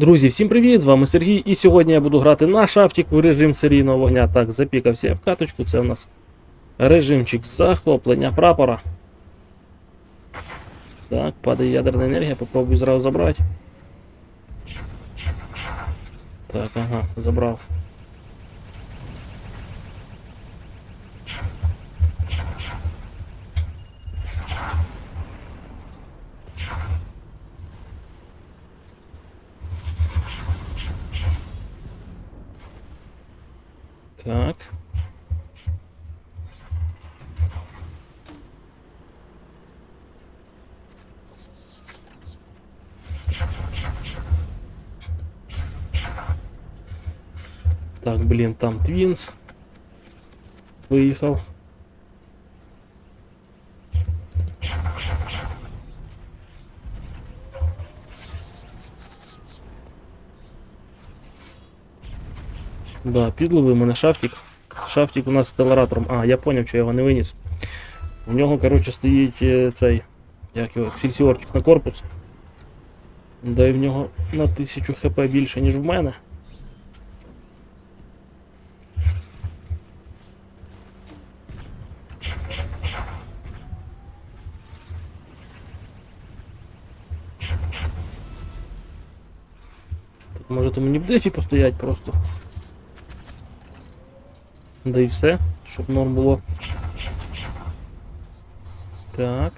Друзі, всім привіт! З вами Сергій, і сьогодні я буду грати на шафтік в режим серійного вогня. Так, запікався я в каточку, це у нас режимчик захоплення прапора. Так, падає ядерна енергія, попробую зразу забрати. Так, ага, забрав. Так. Так, блін, там Твінс. Виїхав. Да, підловив мене шафтик. Шафтик у нас з телератором. А, я поняв, що я його не виніс. У нього, коротше, стоїть е, цей. Як його, ексельсіорчик на корпус. Да і в нього на 1000 хп більше, ніж в мене. Так може то мені в дефі постоять просто. Да і все, щоб норм було. Так.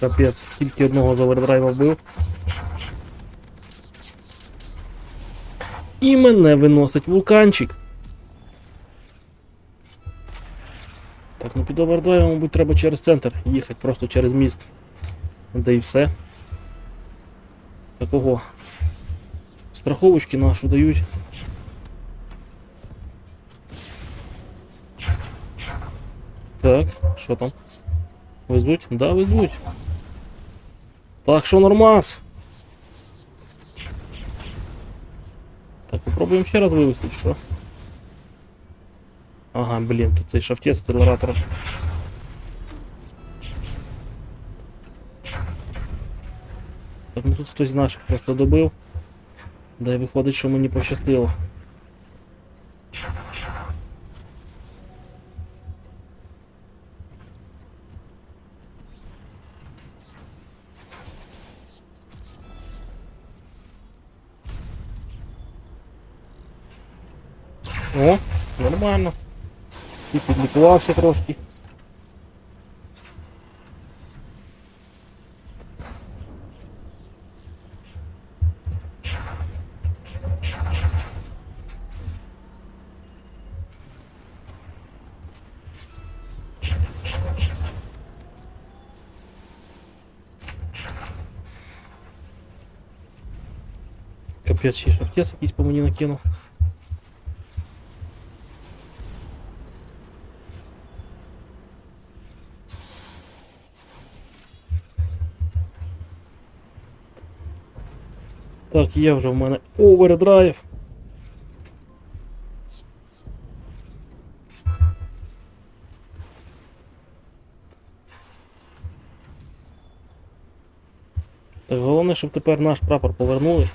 Капець, тільки одного з овердрайва вбив. І мене виносить вулканчик. Так, ну під овердрайвом, мабуть, треба через центр їхати, просто через міст. Да і все. Такого. Страховочки нашу дають. Так, що там? Везуть? Да, везуть. Так що нормас. Так, попробуємо ще раз вивести, що? Ага, блін, тут цей шафтець з. Так, ну тут хтось з наших просто добив. Да і виходить, що мені пощастило. О, нормально. І підлікувався трошки. Капець, ще й шахтес якийсь по мені накинув. Так, є вже в мене овердрайв. Так, головне, щоб тепер наш прапор повернули.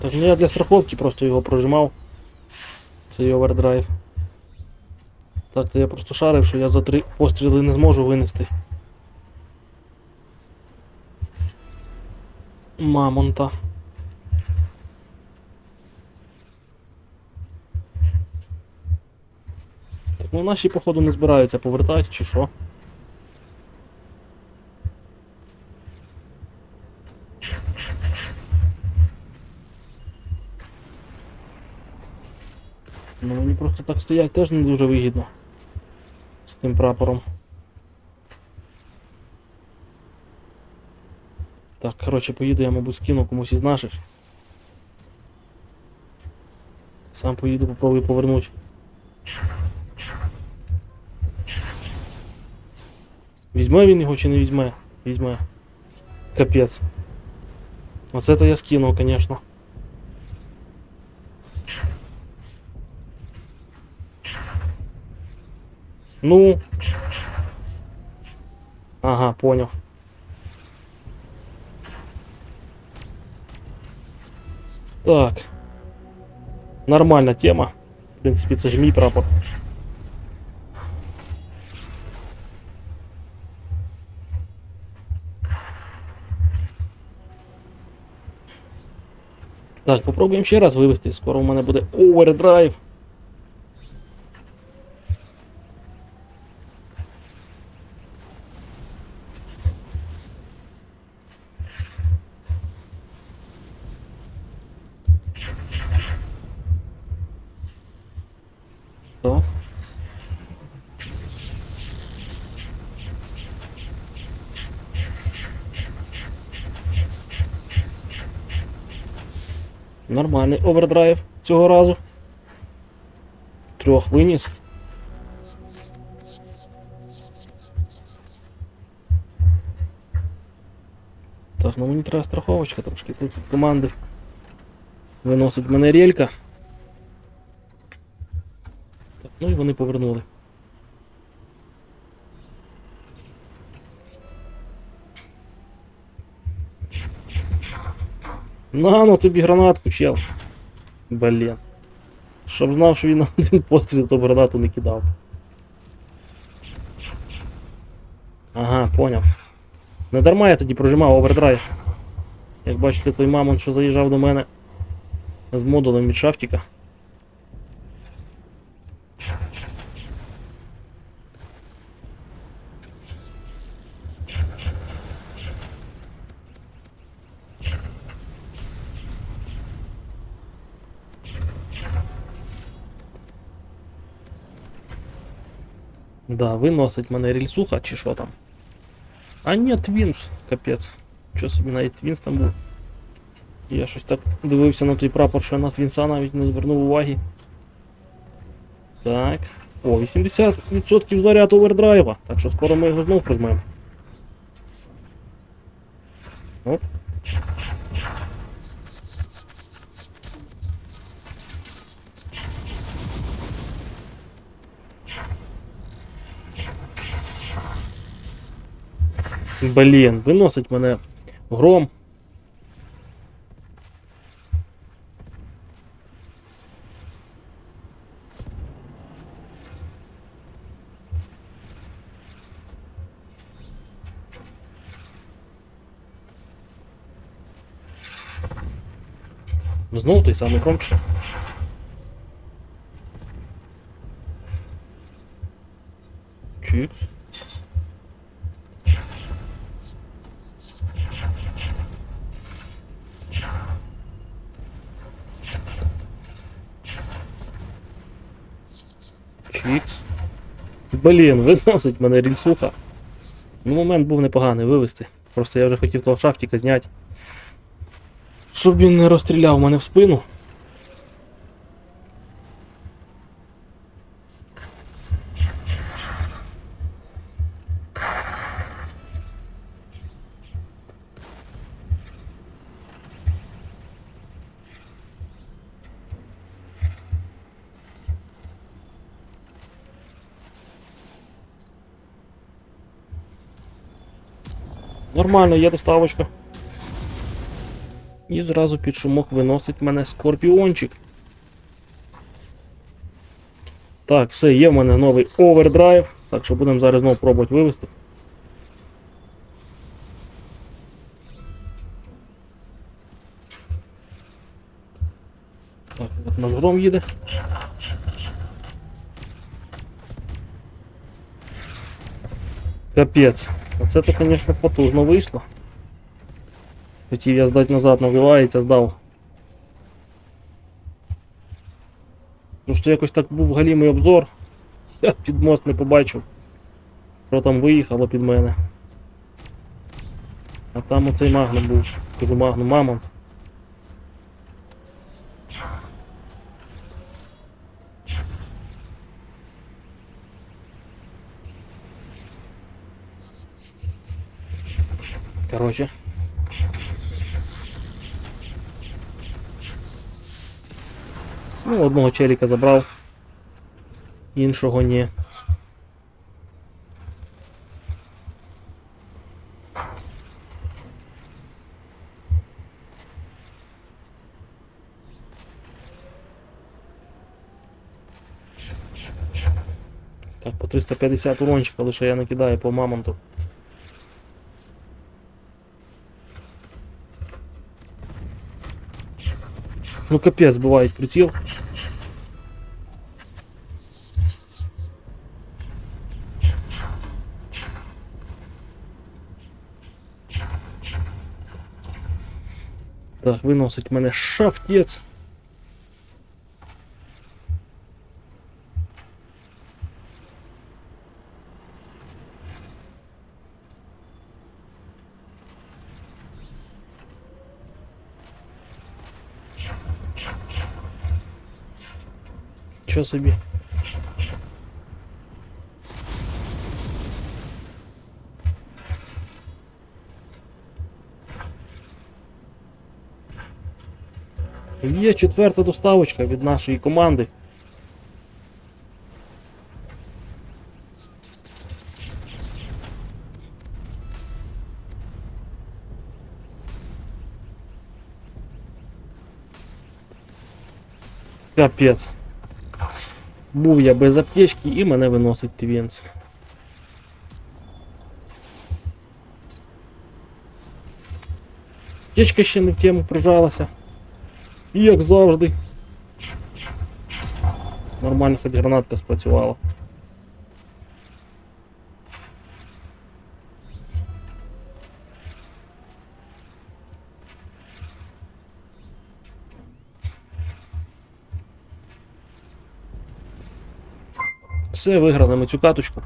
Так, ну я для страховки просто його прожимав. Цей овердрайв. Так, то я просто шарив, що я за три постріли не зможу винести. Мамонта. Так, ну наші, походу, не збираються повертати, чи що? Ну мені просто так стоять теж не дуже вигідно. З тим прапором. Так, коротше, поїду я, мабуть, скину комусь із наших. Сам поїду, попробую повернути. Візьме він його чи не візьме? Візьме. Капець. Оце то я скинув, звісно. Ну. Ага, понял. Так. Нормальна тема. В принципі, це ж мій прапор. Так, попробуємо ще раз вивести. Скоро у мене буде овердрайв. Так. Нормальний овердрайв цього разу. Трьох виніс. Так, ну мені треба страховочка трошки. Тут від команди виносить мене релька. Так, ну і вони повернули. На, ну тобі гранатку, чел. Блін. Щоб знав, що він на один постріл, то гранату не кидав. Ага, поняв. Не дарма я тоді прожимав овердрайв. Як бачите, той мамон, що заїжджав до мене з модулем від шафтіка. Да, виносить мене рельсуха чи що там. А ні, Твінс, капець. Що собі навіть Твінс там був. Я щось так дивився на той прапор, що я на Твінса навіть не звернув уваги. Так. О, 80% заряд овердрайва. Так що скоро ми його знов прожмемо. Оп. Блін, виносить мене гром. Знову той самий гром. чи? Чикс. Чікс. Блін, виносить мене рільсуха. Ну, момент був непоганий вивести. Просто я вже хотів того шафтіка зняти. Щоб він не розстріляв мене в спину. Нормально, є доставочка. І зразу під шумок виносить мене скорпіончик. Так, все, є в мене новий овердрайв. Так що будемо зараз знову пробувати вивести. Так, от наш гром їде. Капець. Оце то, звісно, потужно вийшло. Хотів я здати назад, навивається, здав. Просто якось так був галімий обзор. Я під мост не побачив. Що там виїхало під мене. А там оцей магнум був. Кажу магнум мамонт. Короче. Ну, одного челіка забрав, іншого ні. Так, по 350 урончика лише я накидаю по мамонту. Ну капець, бувають приціл. Так, виносить мене шафтець. Чо собі? Є четверта доставочка від нашої команди. Капець. Був я без аптечки і мене виносить твінс. Аптечка ще не в тему прижалася. І як завжди. Нормально хоч гранатка спрацювала. Все, виграли ми цю каточку.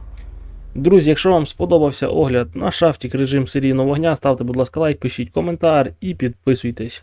Друзі, якщо вам сподобався огляд на шафтік режим серійного вогня, ставте, будь ласка, лайк, пишіть коментар і підписуйтесь.